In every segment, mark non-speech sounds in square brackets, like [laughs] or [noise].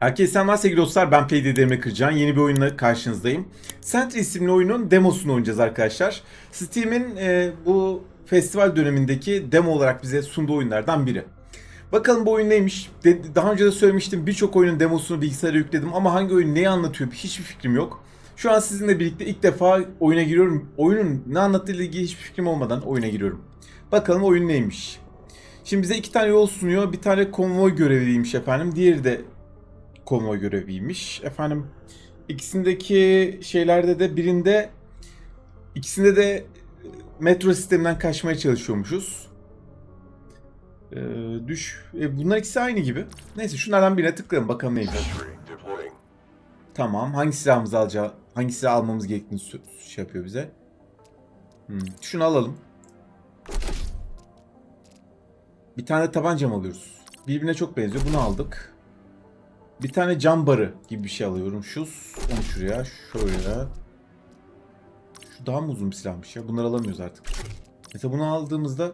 Herkese selamlar sevgili dostlar. Ben Demir Kırcan. Yeni bir oyunla karşınızdayım. Sentry isimli oyunun demosunu oynayacağız arkadaşlar. Steam'in e, bu festival dönemindeki demo olarak bize sunduğu oyunlardan biri. Bakalım bu oyun neymiş? De- daha önce de söylemiştim birçok oyunun demosunu bilgisayara yükledim ama hangi oyun neyi anlatıyor hiçbir fikrim yok. Şu an sizinle birlikte ilk defa oyuna giriyorum. Oyunun ne anlattığı ile ilgili hiçbir fikrim olmadan oyuna giriyorum. Bakalım oyun neymiş? Şimdi bize iki tane yol sunuyor. Bir tane konvoy görevliymiş efendim. Diğeri de konvoy göreviymiş. Efendim ikisindeki şeylerde de birinde ikisinde de e, metro sisteminden kaçmaya çalışıyormuşuz. Ee, düş. E, bunlar ikisi aynı gibi. Neyse şunlardan birine tıklayalım bakalım neymiş. Tamam. Hangi silahımızı alacağız? Hangi silah almamız gerektiğini şey yapıyor bize. Hmm, Şunu alalım. Bir tane tabanca mı alıyoruz? Birbirine çok benziyor. Bunu aldık. Bir tane cam barı gibi bir şey alıyorum. Şu, onu şuraya, şöyle. Şu daha mı uzun bir silahmış ya? Bunları alamıyoruz artık. Mesela bunu aldığımızda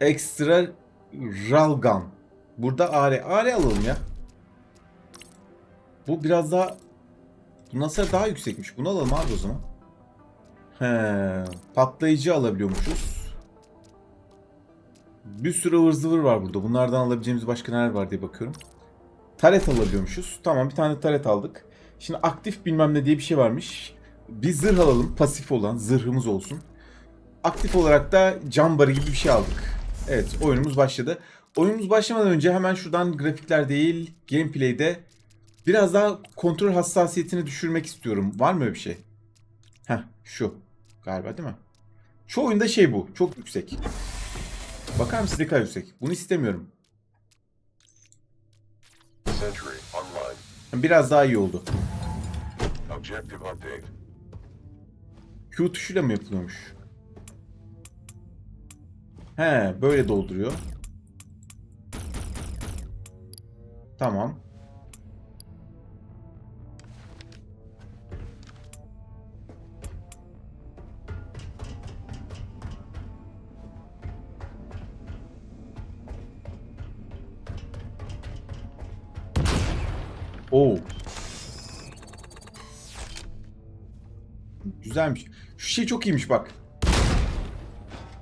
Extra Railgun. Burada AR. AR alalım ya. Bu biraz daha... Bu nasıl daha yüksekmiş. Bunu alalım abi o zaman. He, patlayıcı alabiliyormuşuz. Bir sürü ıvır zıvır var burada. Bunlardan alabileceğimiz başka neler var diye bakıyorum. Taret alabiliyormuşuz. Tamam bir tane taret aldık. Şimdi aktif bilmem ne diye bir şey varmış. Bir zırh alalım. Pasif olan zırhımız olsun. Aktif olarak da cam barı gibi bir şey aldık. Evet oyunumuz başladı. Oyunumuz başlamadan önce hemen şuradan grafikler değil gameplay'de biraz daha kontrol hassasiyetini düşürmek istiyorum. Var mı öyle bir şey? Heh şu galiba değil mi? Şu oyunda şey bu. Çok yüksek. Bakar mısınız ne kadar yüksek? Bunu istemiyorum. Biraz daha iyi oldu. Q tuşuyla mı yapılıyormuş? He, böyle dolduruyor. Tamam. Oo. Güzelmiş. Şu şey çok iyiymiş bak.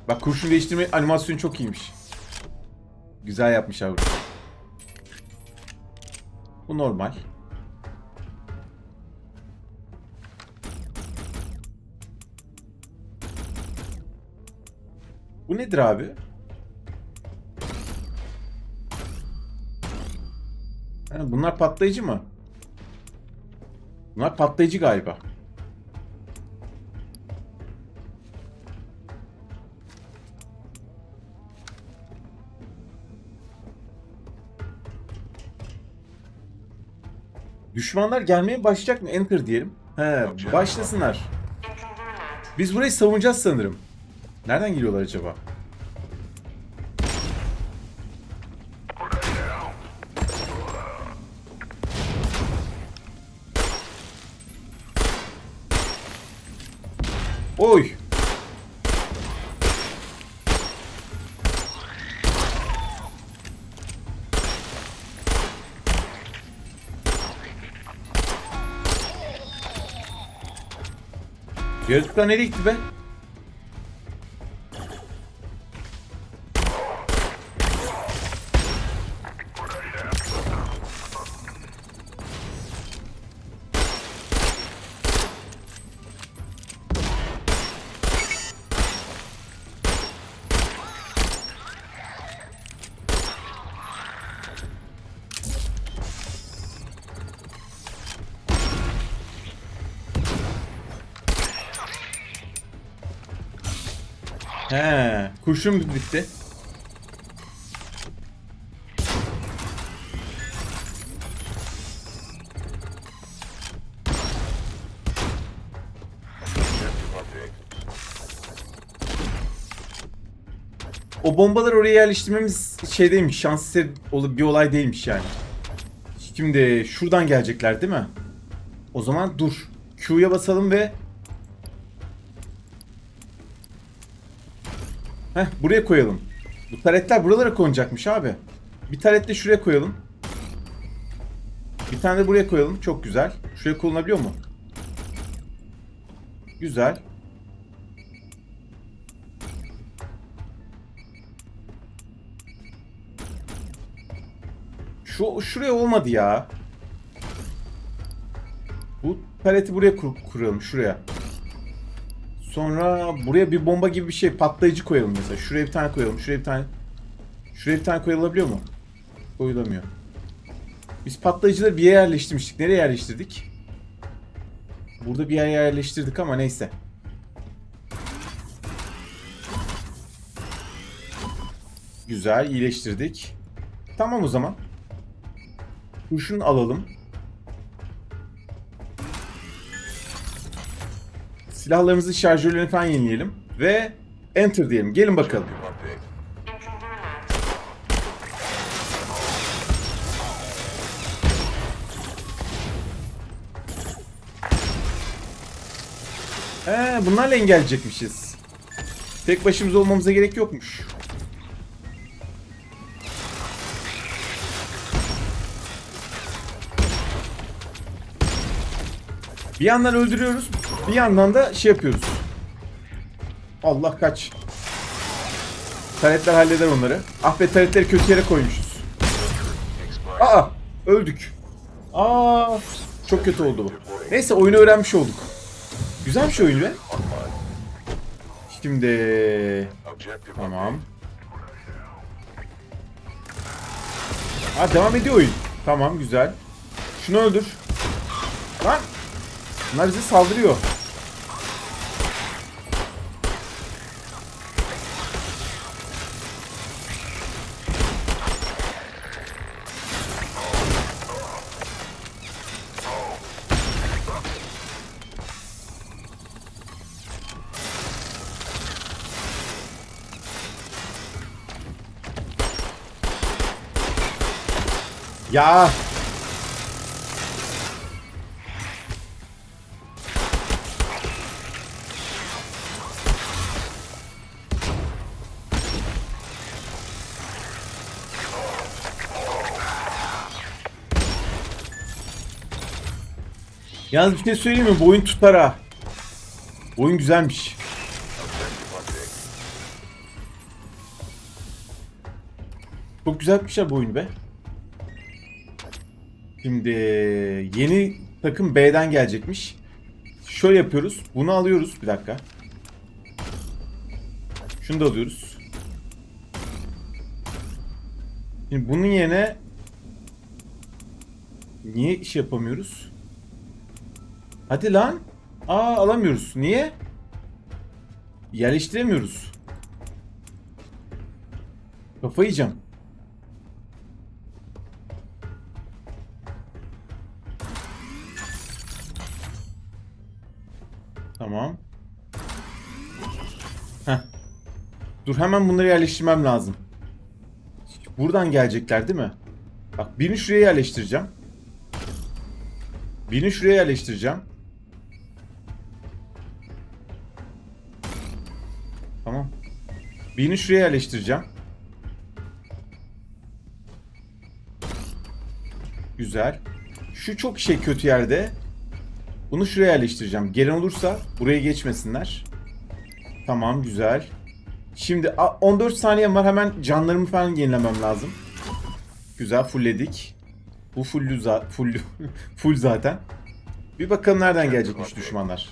Bak kurşun değiştirme animasyonu çok iyiymiş. Güzel yapmışlar bunu. Bu normal. Bu nedir abi? Ha, bunlar patlayıcı mı? Bunlar patlayıcı galiba. Düşmanlar gelmeye başlayacak mı? Enter diyelim. He, başlasınlar. Biz burayı savunacağız sanırım. Nereden geliyorlar acaba? Oy! Yaratıklar nereye gitti be? He, kurşun bitti. O bombaları oraya yerleştirmemiz şeydeymiş, şans eseri olup bir olay değilmiş yani. Şimdi şuradan gelecekler değil mi? O zaman dur. Q'ya basalım ve Heh buraya koyalım. Bu taretler buralara konacakmış abi. Bir taret de şuraya koyalım. Bir tane de buraya koyalım. Çok güzel. Şuraya konulabiliyor mu? Güzel. Şu şuraya olmadı ya. Bu paleti buraya kur, kuralım şuraya. Sonra buraya bir bomba gibi bir şey patlayıcı koyalım mesela. Şuraya bir tane koyalım. Şuraya bir tane. Şuraya bir tane koyulabiliyor mu? Koyulamıyor. Biz patlayıcıları bir yere yerleştirmiştik. Nereye yerleştirdik? Burada bir yere yerleştirdik ama neyse. Güzel, iyileştirdik. Tamam o zaman. Kurşun alalım. Silahlarımızın şarjörlerini falan yenileyelim. Ve enter diyelim. Gelin bakalım. He, bunlarla engelleyecekmişiz. Tek başımıza olmamıza gerek yokmuş. Bir yandan öldürüyoruz, bir yandan da şey yapıyoruz. Allah kaç. Taretler halleder onları. Ah be taretleri kötü yere koymuşuz. Aa öldük. Aa çok kötü oldu bu. Neyse oyunu öğrenmiş olduk. Güzelmiş oyun be. Şimdi tamam. Ha devam ediyor oyun. Tamam güzel. Şunu öldür. Lan. Bunlar bize saldırıyor. Ya. Yalnız bir şey söyleyeyim mi? Bu oyun tutar ha. Oyun güzelmiş. Çok güzel yapmışlar bu oyunu be. Şimdi yeni takım B'den gelecekmiş. Şöyle yapıyoruz. Bunu alıyoruz. Bir dakika. Şunu da alıyoruz. Şimdi bunun yerine niye iş yapamıyoruz? Hadi lan. Aa alamıyoruz. Niye? Yerleştiremiyoruz. Kafayı yiyeceğim. Tamam. Heh. Dur hemen bunları yerleştirmem lazım. Buradan gelecekler değil mi? Bak birini şuraya yerleştireceğim. Birini şuraya yerleştireceğim. Birini şuraya yerleştireceğim. Güzel. Şu çok şey kötü yerde. Bunu şuraya yerleştireceğim. Gelen olursa buraya geçmesinler. Tamam güzel. Şimdi a- 14 saniyem var hemen canlarımı falan yenilemem lazım. Güzel fullledik. Bu fullu za full [laughs] full zaten. Bir bakalım nereden gelecekmiş düşmanlar.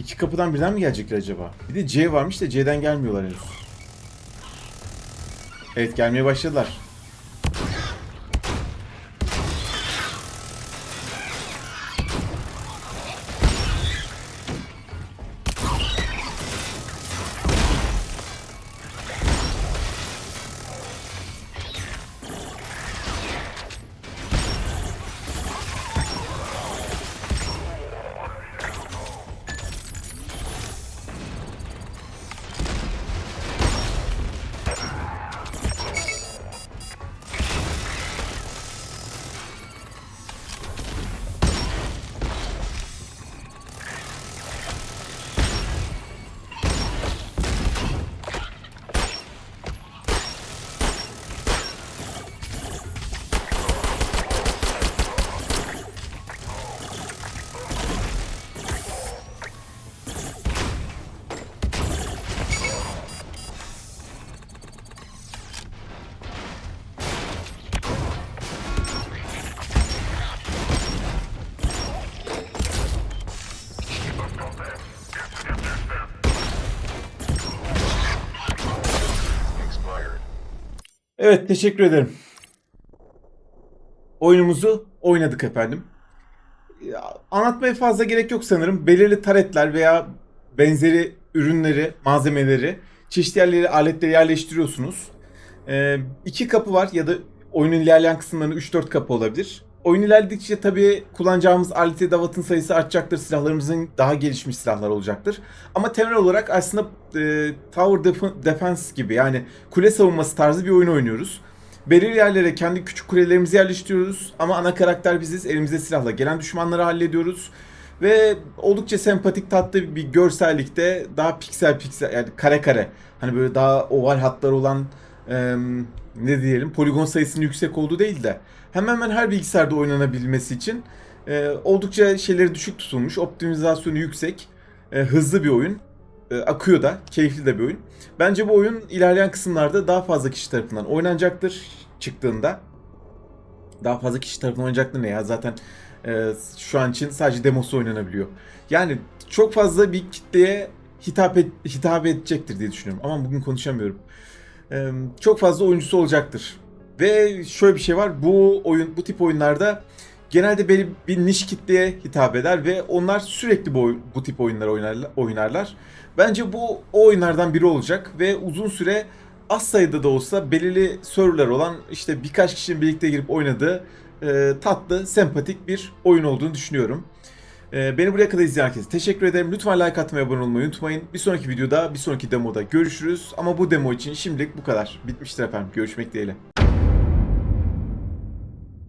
İki kapıdan birden mi gelecekler acaba? Bir de C varmış da C'den gelmiyorlar henüz. Evet gelmeye başladılar. Evet teşekkür ederim. Oyunumuzu oynadık efendim. Ya, anlatmaya fazla gerek yok sanırım. Belirli taretler veya benzeri ürünleri, malzemeleri çeşitli yerlere aletleri yerleştiriyorsunuz. Ee, iki kapı var ya da oyunun ilerleyen kısımlarında 3-4 kapı olabilir. Oyun ilerledikçe tabii kullanacağımız alet edevatın sayısı artacaktır. Silahlarımızın daha gelişmiş silahlar olacaktır. Ama temel olarak aslında e, Tower Def- Defense gibi yani kule savunması tarzı bir oyun oynuyoruz. Belirli yerlere kendi küçük kulelerimizi yerleştiriyoruz ama ana karakter biziz. Elimizde silahla gelen düşmanları hallediyoruz. Ve oldukça sempatik tatlı bir görsellikte daha piksel piksel yani kare kare hani böyle daha oval hatlar olan ne diyelim poligon sayısının yüksek olduğu değil de hemen hemen her bilgisayarda oynanabilmesi için e, oldukça şeyleri düşük tutulmuş, optimizasyonu yüksek, e, hızlı bir oyun. E, akıyor da, keyifli de bir oyun. Bence bu oyun ilerleyen kısımlarda daha fazla kişi tarafından oynanacaktır çıktığında. Daha fazla kişi tarafından oynanacaktır ne ya zaten e, şu an için sadece demosu oynanabiliyor. Yani çok fazla bir kitleye hitap, et, hitap edecektir diye düşünüyorum. Ama bugün konuşamıyorum. Çok fazla oyuncusu olacaktır. Ve şöyle bir şey var. Bu oyun, bu tip oyunlarda genelde belli bir niş kitleye hitap eder ve onlar sürekli bu, bu tip oyunlar oynarlar, oynarlar. Bence bu o oyunlardan biri olacak ve uzun süre az sayıda da olsa belirli serverler olan işte birkaç kişinin birlikte girip oynadığı e, tatlı, sempatik bir oyun olduğunu düşünüyorum. E, beni buraya kadar izleyen herkese teşekkür ederim. Lütfen like atmayı, abone olmayı unutmayın. Bir sonraki videoda, bir sonraki demoda görüşürüz. Ama bu demo için şimdilik bu kadar. Bitmiştir efendim. Görüşmek dileğiyle.